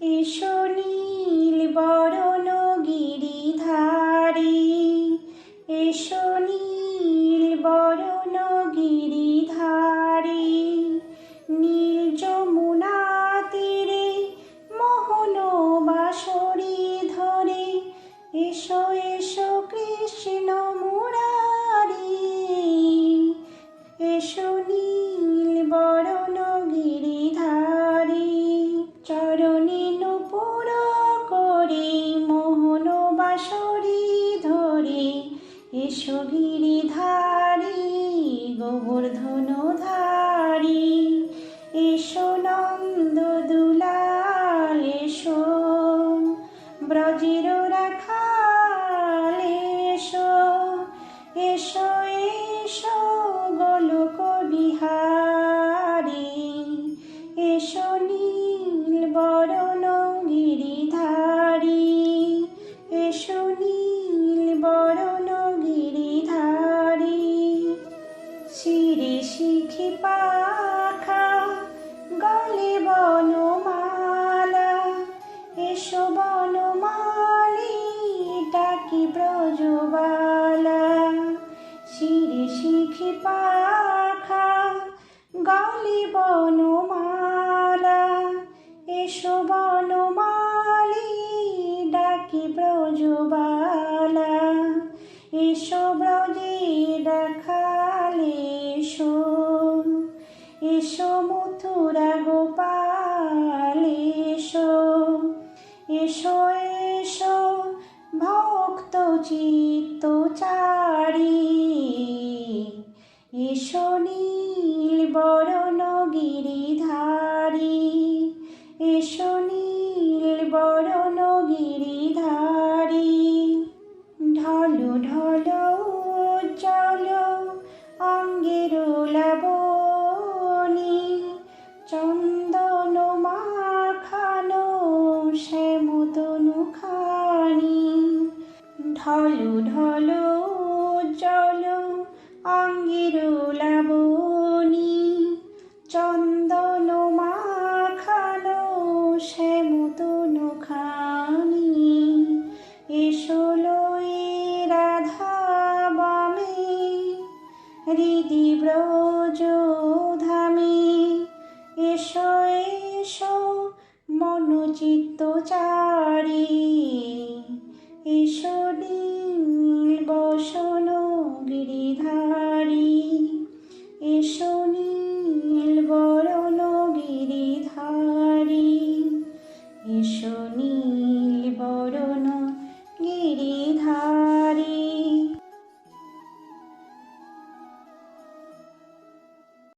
এসো এসো গিরিধারী গোবর্ধন শিখি পাখা, গলে বনমালা, এসো বনমালি, ডাকি ব্রজবালা, এসো ব্রজে দেখালে এসো এসো মথুরা গোপাল এসো এসো এসো, ভক্ত চিত্ত চারি এসো নীল বরণ গিরিধারী এসো নীল বরণ গিরিধারী ঢলো ঢলো জল অঙ্গের লাবণী চন্দন মাখানো শ্যামতনু খানি। ঢলো ঢলো